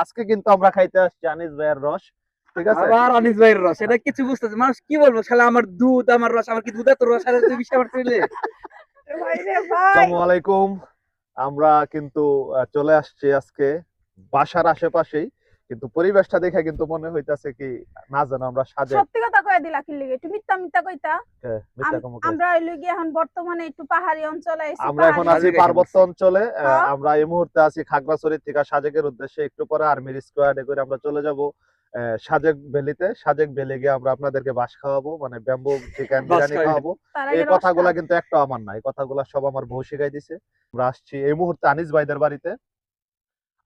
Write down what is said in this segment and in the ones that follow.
আজকে কিন্তু আমরা খাইতে আসছি আনিস ভাইয়ের রস ঠিক আছে? আবার আনিস ভাইয়ের রস এটা কিছু বুঝতেছে মানুষ কি বলব শালা আমার দুধ আমার রস আমার কি দুধ এত রস আর তুই বিশ্বাস চলে আসসালামু আলাইকুম আমরা কিন্তু চলে আসছি আজকে বাসার আশেপাশেই। কিন্তু পরিবেশটা দেখে কিন্তু মনে হইতাছে কি না জানো আমরা সাজে সত্যি কথা কয়ে দিলা কি লিগে? তুমি মিথ্যা মিথ্যা কইতা? হ্যাঁ, মিথ্যা আমরা হইল গিয়ে এখন বর্তমানে একটু পাহাড়ি অঞ্চলে আইছি আমরা এখন আছি পার্বত্য অঞ্চলে। হ্যাঁ। আমরা এই মুহূর্তে আছি খাগড়াছড়ি থেকে সাজেকের উদ্দেশ্যে একটু পরে আর্মির স্কোয়াডে করে আমরা চলে যাব। সাজেক ভ্যালিতে সাজেক ভ্যালি গিয়ে আমরা আপনাদেরকে বাস খাওয়াবো মানে ব্যাম্বু চিকেন বিরিয়ানি খাওয়াবো। এই কথাগুলা কিন্তু একটা আমার না এই কথাগুলা সব আমার বউ শিখাই দিছে। আমরা আসছি এই মুহূর্তে আনিস ভাইদের বাড়িতে।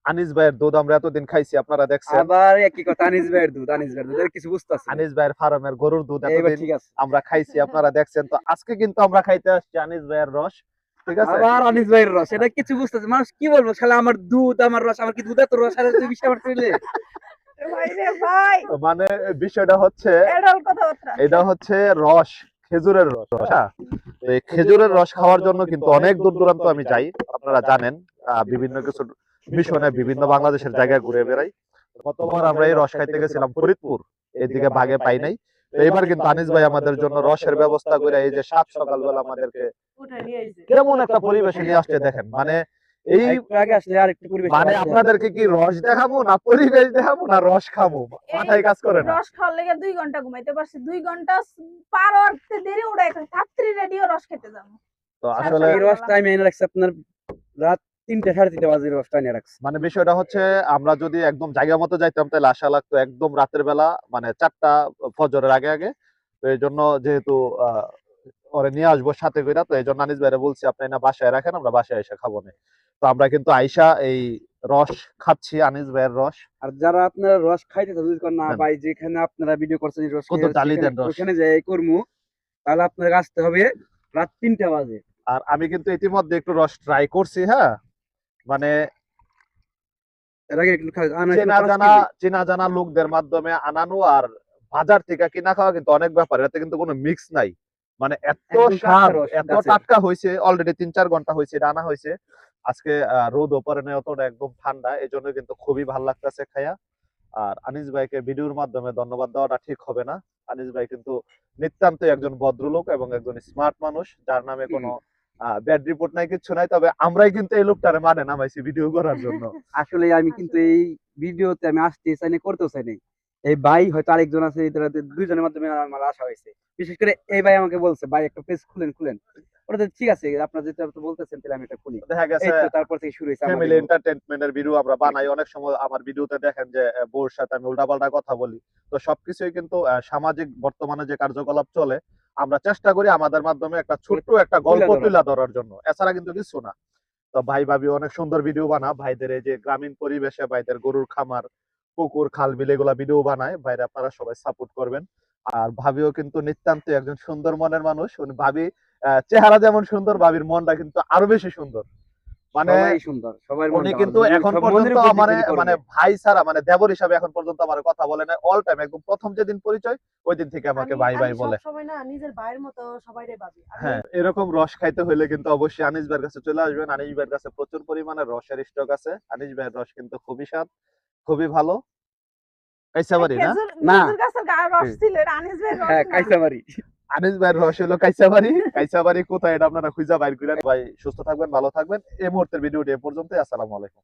আনিস ভাইয়ের দুধ আমরা এতদিন খাইছি আপনারা দেখছেন। আবার একই কথা আনিস ভাইয়ের দুধ আনিস ভাইয়ের দুধ কিছু বুঝতেছে আনিস ভাইয়ের ফার্মের গরুর দুধ এতদিন ঠিক আছে। আমরা খাইছি আপনারা দেখছেন। তো আজকে কিন্তু আমরা খাইতে আসছি আনিস ভাইয়ের রস ঠিক আছে? আবার আনিস ভাইয়ের রস এটা কিছু বুঝতেছে মানুষ কি বলব শালা আমার দুধ আমার রস আমার কি দুধ এত রস? আর টাকা চলে ভাই মানে বিষয়টা হচ্ছে এটা হচ্ছে রস খেজুরের রস হ্যাঁ? এই খেজুরের রস খাওয়ার জন্য কিন্তু অনেক দূর দূরান্ত আমি যাই আপনারা জানেন আহ, বিভিন্ন কিছু মিশনে বিভিন্ন বাংলাদেশের জায়গায় ঘুরে বেড়াই। গতবার আমরা এই রস খাইতে গেছিলাম ফরিদপুর এদিকে বাগে পাই নাই। এইবার কিন্তু আনিস ভাই আমাদের জন্য রসের ব্যবস্থা করে এই যে সাত সকালবেলা আমাদেরকে কেমন একটা পরিবেশে নিয়ে আসছে দেখেন মানে এই আগে আসলে আর একটু পরিবেশ মানে আপনাদেরকে কি রস দেখাবো না পরিবেশ দেখাবো না রস খাব? মাথায় কাজ করে না। রস খাওয়ার লেগে দুই ঘণ্টা ঘুমাইতে পারছি। দুই ঘণ্টা পার হতে দেরি উড়াই রেডিও রস খেতে যাব। তো আসলে এই রসটা আমি এনে রাখছি আপনার রাত তিনটে সাড়ে তিনটে বাজে রসটা এনে রাখছি। মানে বিষয়টা হচ্ছে আমরা যদি একদম জায়গা মতো যাইতাম তাহলে আশা লাগতো একদম রাতের বেলা মানে চারটা ফজরের আগে আগে। তো এই জন্য যেহেতু ওরে নিয়ে আসব সাথে করে তো এই জন্য আনিস ভাইরা বলছি আপনি না বাসায় রাখেন আমরা বাসায় এসে খাব না। তো আমরা কিন্তু আইসা এই রস খাচ্ছি আনিস ভাইয়ের রস। আর যারা আপনারা রস খাইতে যদি না হ্যাঁ। ভাই যেখানে আপনারা ভিডিও করছেন রস কত ডালি দেন রস? ওখানে যাই করমু। তাহলে আপনার আসতে হবে রাত তিনটা বাজে। আর আমি কিন্তু ইতিমধ্যে একটু রস ট্রাই করছি হ্যাঁ? মানে চেনা জানা চেনা জানা লোকদের মাধ্যমে আনানো আর বাজার থেকে কিনা খাওয়া কিন্তু অনেক ব্যাপার। এতে কিন্তু কোনো মিক্স নাই। মানে এত রস, এত টাটকা হয়েছে অলরেডি তিন চার ঘণ্টা হয়েছে আনা হয়েছে। আজকে রোদ ওপরে নেই অতটা একদম ঠান্ডা এই জন্য কিন্তু খুবই ভালো লাগতেছে খাইয়া আর আনিস ভাইকে ভিডিওর মাধ্যমে ধন্যবাদ দেওয়াটা ঠিক হবে না। আনিস ভাই কিন্তু নিতান্তই একজন ভদ্রলোক এবং একজন স্মার্ট মানুষ যার নামে কোনো ব্যাড রিপোর্ট নাই কিছু নাই তবে আমরাই কিন্তু এই লোকটারে মানে নামাইছি ভিডিও করার জন্য। আসলে আমি কিন্তু এই ভিডিওতে আমি আসতে চাই না করতেও চাই নাই। এই ভাই হয়তো আরেকজন আছে দুইজনের মাধ্যমে আমার হয়েছে। বিশেষ করে এই ভাই আমাকে বলছে ভাই একটা পেজ খুলেন খুলেন। ওটা ঠিক আছে আপনার যেটা বলতেছেন তাহলে আমি এটা খুলি। দেখা গেছে তারপর থেকে শুরু হয়েছে ফ্যামিলি এন্টারটেইনমেন্টের ভিডিও আমরা বানাই। অনেক সময় আমার ভিডিওতে দেখেন যে বউর সাথে আমি উল্টাপাল্টা কথা বলি। তো সবকিছুই কিন্তু সামাজিক বর্তমানে যে কার্যকলাপ চলে আমরা চেষ্টা করি আমাদের মাধ্যমে একটা ছোট্ট একটা গল্প তুলে ধরার। জন্য। এছাড়া কিন্তু কিছু না। তো ভাই ভাবি অনেক সুন্দর ভিডিও বানা ভাইদের এই যে গ্রামীণ পরিবেশে ভাইদের গরুর খামার পুকুর খাল বিল এগুলা ভিডিও বানায়। ভাইরা আপনারা সবাই সাপোর্ট করবেন। আর ভাবিও কিন্তু নিতান্ত একজন সুন্দর মনের মানুষ। উনি ভাবি চেহারা যেমন সুন্দর ভাবির মনটা কিন্তু আরও বেশি সুন্দর। মানে সুন্দর সবাই উনি কিন্তু এখন পর্যন্ত আমার মানে ভাই ছাড়া মানে দেবর হিসাবে এখন পর্যন্ত আমার কথা বলে না অল টাইম একদম প্রথম যেদিন পরিচয় ওই দিন থেকে আমাকে ভাই ভাই বলে। সবসময় না নিজের ভাইয়ের মতো সবাইরে ভাবি। হ্যাঁ এরকম রস খাইতে হইলে কিন্তু অবশ্যই আনিস ভাইয়ের কাছে চলে আসবেন। আনিস ভাইয়ের কাছে প্রচুর পরিমাণে রসের স্টক আছে। আনিস ভাইয়ের রস কিন্তু খুবই স্বাদ খুবই ভালো। কাইসাবাড়ি না? না। গাছের রস হুম। ছিল আনিস ভাইয়ের রস হ্যাঁ না। আনিস ভাইয়ের রহস্য হলো কাইসাবাড়ি। কাইসাবাড়ি কোথায় এটা আপনারা খুঁজা বাইর করেন। ভাই, সুস্থ থাকবেন, ভালো থাকবেন। এই মুহূর্তের ভিডিওটি এ পর্যন্তই। আসসালামু আলাইকুম।